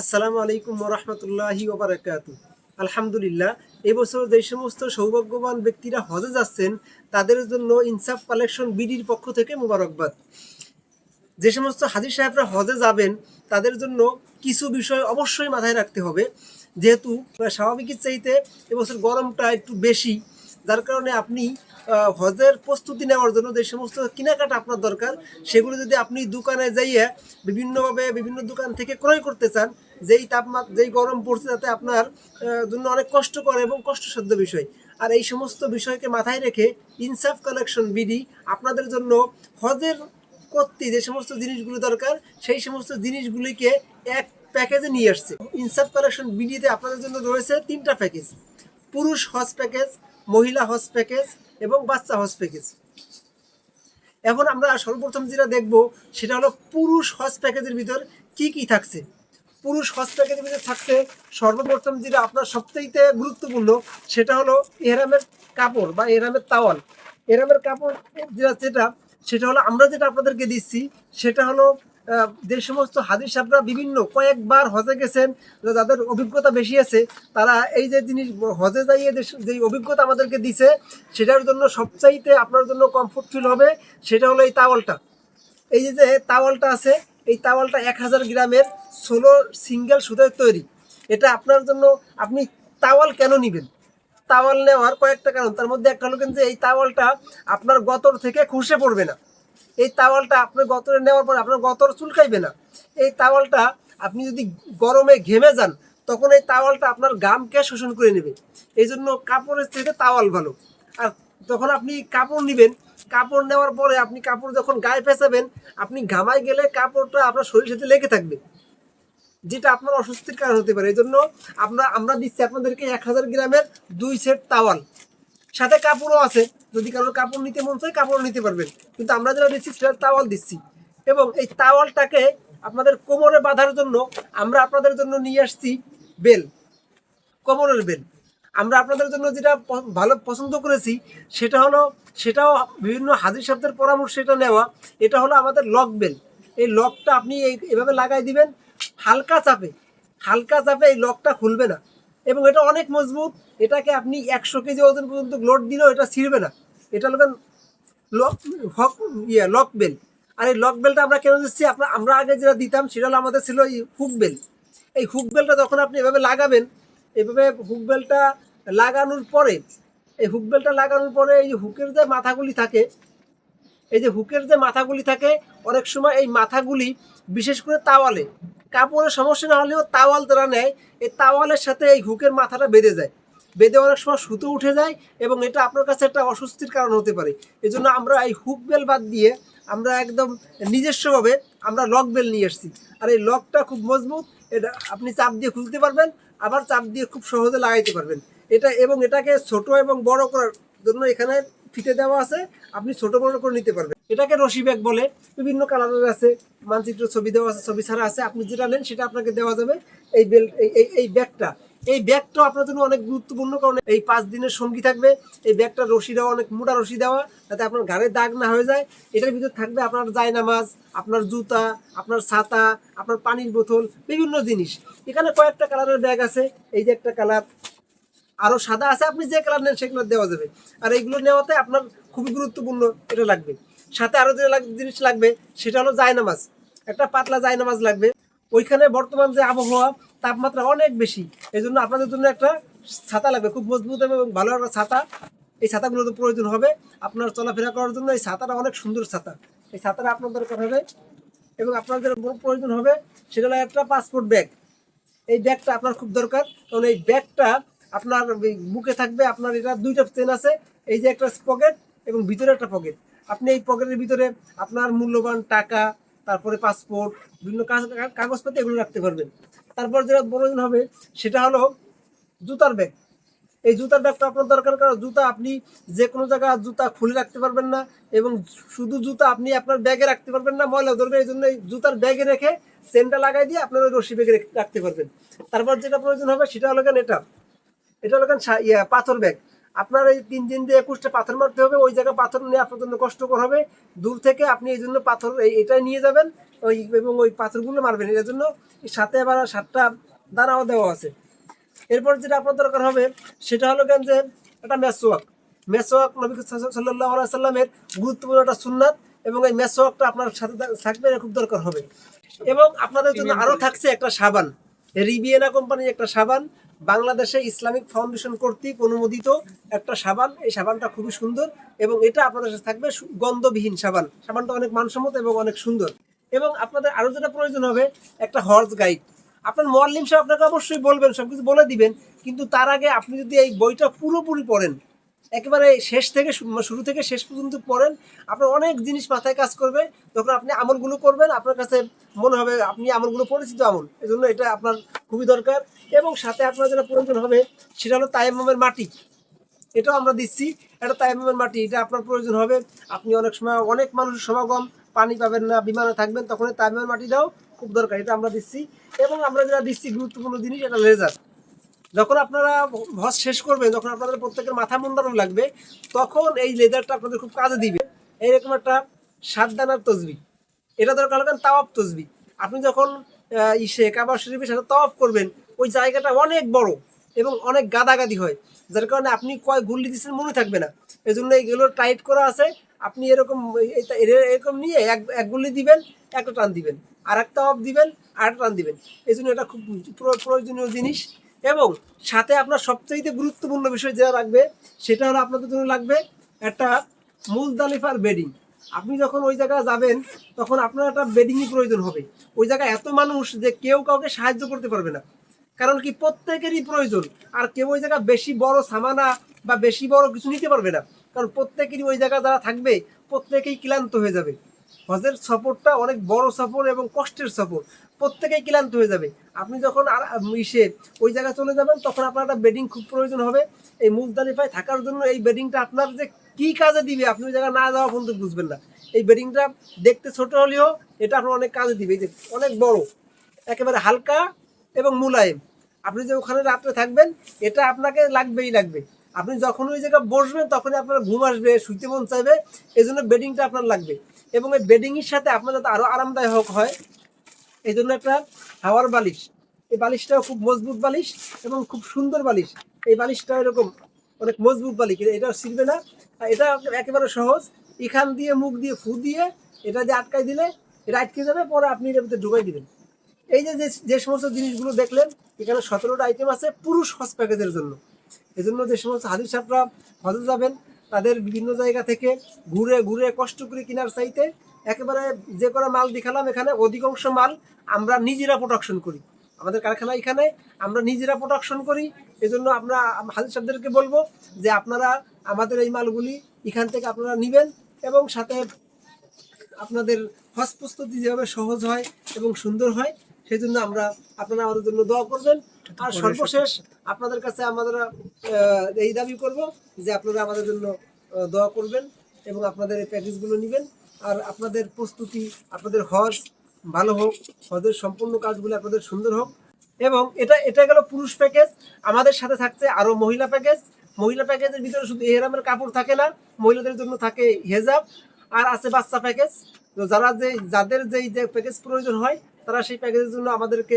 আসসালামু আলাইকুম রহমতুল্লাহি ওবরাকাতু। আলহামদুলিল্লাহ এবছর যে সমস্ত সৌভাগ্যবান ব্যক্তিরা হজে যাচ্ছেন, তাদের জন্য ইনসাফ কালেকশন বিডির পক্ষ থেকে মোবারকবাদ। যে সমস্ত হাজির সাহেবরা হজে যাবেন, তাদের জন্য কিছু বিষয় অবশ্যই মাথায় রাখতে হবে। যেহেতু স্বাভাবিকের চাইতে এবছর গরমটা একটু বেশি, যার কারণে আপনি হজের প্রস্তুতি নেওয়ার জন্য যে সমস্ত কেনাকাটা আপনার দরকার, সেগুলো যদি আপনি দোকানে যাইয়ে বিভিন্নভাবে বিভিন্ন দোকান থেকে ক্রয় করতে চান যেই তাপমাত্রা, যেই গরম পড়ছে তাতে আপনার জন্য অনেক কষ্টকর এবং কষ্টসাধ্য বিষয়। আর এই সমস্ত বিষয়কে মাথায় রেখে ইনসাফ কালেকশন বিডি আপনাদের জন্য হজের করতে যে সমস্ত জিনিসগুলো দরকার, সেই সমস্ত জিনিসগুলিকে এক প্যাকেজে নিয়ে আসছে। ইনসাফ কালেকশন বিডিতে আপনাদের জন্য রয়েছে তিনটা প্যাকেজ। পুরুষ হজ প্যাকেজ, মহিলা হজ প্যাকেজ এবং বাচ্চা হজ প্যাকেজ। এখন আমরা সর্বপ্রথম যেটা দেখব, সেটা হলো পুরুষ হজ প্যাকেজের ভিতর কি কি থাকছে। পুরুষ ভিতর থাকছে, সর্বপ্রথম যেটা আপনার সবথেকে গুরুত্বপূর্ণ, সেটা হলো এহরামের কাপড় বা এহরামের তাওয়াল। এহরামের কাপড় যেটা যেটা, সেটা হলো আমরা যেটা আপনাদেরকে দিচ্ছি, সেটা হলো যে সমস্ত হাজির সাহেবরা বিভিন্ন কয়েকবার হজে গেছেন যাদের অভিজ্ঞতা বেশি আছে, তারা এই যে জিনিস, হজে যাইয়ে যে অভিজ্ঞতা আমাদেরকে দিছে, সেটার জন্য সবচাইতে আপনার জন্য কমফোর্ট ফিল হবে, সেটা হলো এই তাওয়ালটা। এই যে তাওয়ালটা আছে এই তাওয়ালটা এক হাজার গ্রামের ষোলো সিঙ্গেল সুতোর তৈরি। এটা আপনার জন্য আপনি তাওয়াল কেন নেবেন? তাওয়াল নেওয়ার কয়েকটা কারণ। তার মধ্যে একটা হলো কিন্তু এই তাওয়ালটা আপনার গতর থেকে খসে পড়বে না। এই তাওয়ালটা আপনার গতরে নেওয়ার পর আপনার গতর চুলকাইবে না। এই তাওয়ালটা আপনি যদি গরমে ঘেমে যান, তখন এই তাওয়ালটা আপনার গামকে শোষণ করে নেবে। এই জন্য কাপড়ের থেকে তাওয়াল ভালো। আর যখন আপনি কাপড় নেবেন কাপড় নেওয়ার পরে আপনি কাপড় যখন গায়ে পেঁচাবেন, আপনি ঘামায় গেলে কাপড়টা আপনার শরীরের সাথে লেগে থাকবে। যেটা আপনার অস্বস্তির কারণ হতে পারে। এই জন্য আমরা আমরা দিচ্ছি আপনাদেরকে এক হাজার গ্রামের দুই সেট তাওয়াল। সাথে কাপড়ও আছে। যদি কারোর কাপড় নিতে মন চায় কাপড় নিতে পারবেন। কিন্তু আমরা যেটা দিচ্ছি, সেটা তাওয়াল দিচ্ছি। এবং এই তাওয়ালটাকে আপনাদের কোমরে বাঁধার জন্য আমরা আপনাদের জন্য নিয়ে আসছি বেল। কোমরের বেল। আমরা আপনাদের জন্য যেটা ভালো পছন্দ করেছি, সেটা হলো, সেটাও বিভিন্ন হাজির শব্দের পরামর্শ এটা নেওয়া। এটা হলো আমাদের লক বেল। এই লকটা আপনি এভাবে লাগাই দিবেন, হালকা চাপে হালকা চাপে এই লকটা খুলবে না। এবং এটা অনেক মজবুত, এটাকে আপনি একশো কেজি ওজন পর্যন্ত লোড দিলেও এটা ছিঁড়বে না। এটা হলো লক, হক ইয়ে লক বেল। আর এই লক বেলটা আমরা কেন দিচ্ছি? আপনার আমরা আগে যেটা দিতাম, সেটা হলো আমাদের ছিল এই হুক বেল। এই হুক বেলটা যখন আপনি এভাবে লাগাবেন, এভাবে হুক বেলটা লাগানোর পরে, এই হুক বেলটা লাগানোর পরে এই যে হুকের যে মাথাগুলি থাকে, এই যে হুকের যে মাথাগুলি থাকে, অনেক সময় এই মাথাগুলি বিশেষ করে তাওয়ালে, কাপড়ের সমস্যা না হলেও তাওয়াল যারা নেয়, এই তাওয়ালের সাথে এই হুকের মাথাটা বেঁধে যায়। বেঁধে অনেক সময় সুতো উঠে যায় এবং এটা আপনার কাছে একটা অস্বস্তির কারণ হতে পারে। এই জন্য আমরা এই হুক বেল বাদ দিয়ে আমরা একদম নিজস্বভাবে আমরা লক বেল নিয়ে এসেছি। আর এই লকটা খুব মজবুত, এটা আপনি চাপ দিয়ে খুলতে পারবেন, আবার চাপ দিয়ে খুব সহজে লাগাইতে পারবেন। এটা এবং এটাকে ছোট এবং বড় করার জন্য এখানে ফিতে দেওয়া আছে। আপনি ছোট বড় করে নিতে পারবেন। এটাকে রশি ব্যাগ বলে বিভিন্ন কালারের আছে, মানচিত্র ছবি দেওয়া আছে, ছবি ছাড়া আছে। আপনি যেটা নেন সেটা আপনাকে দেওয়া যাবে। এই বেল এই এই- এই ব্যাগটা। এই ব্যাগটা আপনার জন্য অনেক গুরুত্বপূর্ণ কারণ এই পাঁচ দিনের সঙ্গী থাকবে। এই ব্যাগটা রশি দেওয়া, অনেক মোটা রশি দেওয়া, যাতে আপনার ঘাড়ে দাগ না হয়ে যায়। এটার ভিতর থাকবে আপনার জায়নামাজ, আপনার জুতা, আপনার ছাতা, আপনার পানির বোতল, বিভিন্ন জিনিস। এখানে কয়েকটা কালারের ব্যাগ আছে। এই যে একটা কালার আরও সাদা আছে, আপনি যে কালার নেন সেগুলো দেওয়া যাবে। আর এইগুলো নেওয়াতে আপনার খুবই গুরুত্বপূর্ণ এটা লাগবে। সাথে আরও যে জিনিস লাগবে, সেটা হলো জায়নামাজ। একটা পাতলা জায়নামাজ লাগবে। ওইখানে বর্তমান যে আবহাওয়া, তাপমাত্রা অনেক বেশি। এই জন্য আপনাদের জন্য একটা ছাতা লাগবে, খুব মজবুত এবং ভালো একটা ছাতা। এই ছাতাগুলো তো প্রয়োজন হবে। আপনার চলাফেরা করার জন্য এই ছাতাটা অনেক সুন্দর ছাতা। এই ছাতাটা আপনার দরকার হবে। এবং বড় প্রয়োজন হবে, সেটা হলো একটা পাসপোর্ট ব্যাগ এই ব্যাগটা আপনার খুব দরকার। কারণ এই ব্যাগটা আপনার বুকে থাকবে, আপনার এটা দুইটা চেন আছে, এই যে একটা পকেট এবং ভিতরে একটা পকেট আপনি এই পকেটের ভিতরে আপনার মূল্যবান টাকা, তারপরে পাসপোর্ট বিভিন্ন কাজ- কাগজপাতি এগুলো রাখতে পারবেন। তারপর যেটা প্রয়োজন হবে, সেটা হলো জুতার ব্যাগ এই জুতার ব্যাগটা আপনার দরকার, কারণ জুতা আপনি যে কোনো জায়গায় জুতা খুলে রাখতে পারবেন না এবং শুধু জুতা আপনি আপনার ব্যাগে রাখতে পারবেন না, ময়লা ধরবে, এই জন্য জুতার ব্যাগে রেখে চেনটা লাগাই দিয়ে আপনার ওই রশি ব্যাগে রাখতে পারবেন। তারপর যেটা প্রয়োজন হবে, সেটা হলো কেন এটা। এটা হলো ইয়া পাথর ব্যাগ। আপনার এই তিন দিন দিয়ে একুশটা পাথর মারতে হবে ওই জায়গায় পাথর নিয়ে আপনার জন্য কষ্টকর হবে। দূর থেকে আপনি এই জন্য পাথর এই- এটাই নিয়ে যাবেন ওই এবং ওই পাথরগুলো মারবেন। এর জন্য সাথে আবার সাতটা দানাও দেওয়া আছে। এরপর যেটা আপনার দরকার হবে সেটা হলো কেন যে একটা মেসোয়াক মেসোয়াক নবী সাল্লাহ সাল্লামের গুরুত্বপূর্ণ একটা সুন্নাত এবং এই মেসোয়াকটা আপনার সাথে থাকবে খুব দরকার হবে। এবং আপনাদের জন্য আরও থাকছে একটা সাবান। রিবিয়েনা কোম্পানির একটা সাবান বাংলাদেশে ইসলামিক ফাউন্ডেশন কর্তৃক অনুমোদিত একটা সাবান। এই সাবানটা খুবই সুন্দর এবং এটা আপনাদের কাছে থাকবে গন্ধবিহীন সাবান। সাবানটা অনেক মানসম্মত এবং অনেক সুন্দর। এবং আপনাদের আরও যেটা প্রয়োজন হবে, একটা হর্স গাইড। আপনার মোয়াল্লিম সাহেব আপনাকে অবশ্যই বলবেন সব কিছু বলে দিবেন, কিন্তু তার আগে আপনি যদি এই বইটা পুরোপুরি পড়েন একেবারে শেষ থেকে শুরু থেকে শেষ পর্যন্ত পড়েন, আপনার অনেক জিনিস মাথায় কাজ করবে তখন আপনি আমলগুলো করবেন, আপনার কাছে মনে হবে আপনি আমলগুলো পরিচিত আমল এই জন্য এটা আপনার খুবই দরকার। এবং সাথে আপনার যেটা প্রয়োজন হবে, সেটা হলো তাইমামের মাটি। এটাও আমরা দিচ্ছি, এটা তাইমামের মাটি, এটা আপনার প্রয়োজন হবে। আপনি অনেক সময় অনেক মানুষের সমাগম, পানি পাবেন না, বিমানে থাকবেন তখন তাইমামের মাটিটাও খুব দরকার, এটা আমরা দিচ্ছি। এবং আমরা যেটা দিচ্ছি, গুরুত্বপূর্ণ জিনিস, এটা লেজার। যখন আপনারা হজ শেষ করবেন, যখন আপনাদের প্রত্যেকের মাথা মুন্ডানো লাগবে, তখন এই লেদারটা আপনাদের খুব কাজে দিবে। এইরকম একটা সাত দানার তসবি। এটা দরকার হলেন তাওয়াব তসবি। আপনি যখন ইসে কাবার শরীফের সাথে তাওয়াব করবেন, ওই জায়গাটা অনেক বড় এবং অনেক গাদাগাদি হয়। যার কারণে আপনি কয় গুল্লি দিচ্ছেন মনে থাকবে না। এই জন্য এইগুলো টাইট করা আছে। আপনি এরকম এরকম নিয়ে এক এক গুল্লি দিবেন, একটা টান দিবেন। আর একটা অফ দিবেন আর একটা টান দিবেন। এই জন্য এটা খুব প্র- প্রয়োজনীয় জিনিস। এবং সাথে আপনার সবচাইতে গুরুত্বপূর্ণ বিষয় যেটা রাখবে সেটা হলো আপনাদের জন্য লাগবে একটা মুজদালিফার বেডিং। আপনি যখন ওই জায়গায় যাবেন, তখন আপনার একটা বেডিংই প্রয়োজন হবে। ওই জায়গায় এত মানুষ যে কেউ কাউকে সাহায্য করতে পারবে না। কারণ কি, প্রত্যেকেরই প্রয়োজন। আর কেউ ওই জায়গায় বেশি বড় সামানা বা বেশি বড় কিছু নিতে পারবে না। কারণ প্রত্যেকেরই ওই জায়গায় যারা থাকবে, প্রত্যেকেই ক্লান্ত হয়ে যাবে। হজের সফরটা অনেক বড় সফর এবং কষ্টের সফর। প্রত্যেকেই ক্লান্ত হয়ে যাবে। আপনি যখন আর ইসে ওই জায়গায় চলে যাবেন, তখন আপনার একটা বেডিং খুব প্রয়োজন হবে। এই মুজদালিফায় থাকার জন্য এই বেডিংটা আপনার যে কী কাজে দিবে, আপনি ওই জায়গায় না যাওয়া পর্যন্ত বুঝবেন না। এই বেডিংটা দেখতে ছোট হলেও এটা আপনার অনেক কাজে দিবে। এই যে অনেক বড়, একেবারে হালকা এবং মুলায়েম। আপনি যে ওখানে রাত্রে থাকবেন, এটা আপনাকে লাগবেই লাগবে। আপনি যখন ওই জায়গায় বসবেন, তখনই আপনার ঘুম আসবে, শুইতে মন চাইবে এই জন্য বেডিংটা আপনার লাগবে। এবং এই বেডিংয়ের সাথে আপনার যাতে আরও আরামদায়ক হয় এই জন্য একটা হাওয়ার বালিশ। এই বালিশটাও খুব মজবুত বালিশ এবং খুব সুন্দর বালিশ। এই বালিশটা এরকম অনেক মজবুত বালিশ, এটা ছিঁড়বে না। এটা একেবারে সহজ। এখান দিয়ে মুখ দিয়ে ফু দিয়ে এটা দিয়ে আটকাই দিলে এটা আটকে যাবে, পরে আপনি এটার ভিতরে ঢুকাই দিবেন। এই যে, যে- সমস্ত জিনিসগুলো দেখলেন, এখানে সতেরোটা আইটেম আছে পুরুষ হজ প্যাকেজের জন্য। এই জন্য যে সমস্ত হাজির সাহেবরা হজে যাবেন, তাদের বিভিন্ন জায়গা থেকে ঘুরে ঘুরে কষ্ট করে কেনার চাইতে একেবারে যে কোনো মাল দেখালাম এখানে অধিকাংশ মাল আমরা নিজেরা প্রোডাকশন করি। আমাদের কারখানা এখানে আমরা নিজেরা প্রোডাকশন করি। এজন্য আমরা হাজির সাহেবদেরকে বলব যে আপনারা আমাদের এই মালগুলি এখান থেকে আপনারা নেবেন এবং সাথে আপনাদের হজ প্রস্তুতি যেভাবে সহজ হয় এবং সুন্দর হয় সেই জন্য আমরা আপনারা আমাদের জন্য দোয়া করবেন। আর সর্বশেষ আপনাদের কাছে আমাদের এই দাবি করব যে আপনারা আমাদের জন্য দোয়া করবেন এবং আপনাদের এই প্যাকেজগুলো নেবেন। আর আপনাদের প্রস্তুতি, আপনাদের হজ ভালো হোক, হজের সম্পূর্ণ কাজগুলো আপনাদের সুন্দর হোক। এবং এটা এটা গেল পুরুষ প্যাকেজ আমাদের সাথে থাকছে আরও মহিলা প্যাকেজ মহিলা প্যাকেজের ভিতরে শুধু এহরামের কাপড় থাকে না, মহিলাদের জন্য থাকে হেজাব, আর আছে বাচ্চা প্যাকেজ তো যারা যে, যাদের যেই যে প্যাকেজ প্রয়োজন হয় তারা সেই প্যাকেজের জন্য আমাদেরকে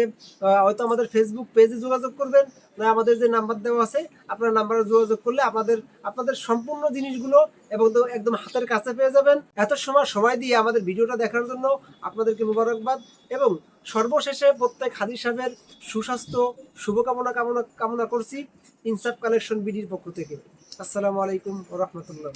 হয়তো আমাদের ফেসবুক পেজে যোগাযোগ করবেন, না আমাদের যে নাম্বার দেওয়া আছে, আপনার নাম্বারে যোগাযোগ করলে আপনাদের আপনাদের সম্পূর্ণ জিনিসগুলো এবং একদম হাতের কাছে পেয়ে যাবেন। এত সময় সময় দিয়ে আমাদের ভিডিওটা দেখার জন্য আপনাদেরকে মুবারকবাদ এবং সর্বশেষে প্রত্যেক হাজির সাহেবের সুস্বাস্থ্য, শুভকামনা কামনা কামনা করছি ইনসাফ কালেকশন বিডির পক্ষ থেকে। আসসালামু আলাইকুম রহমতুল্লাহ।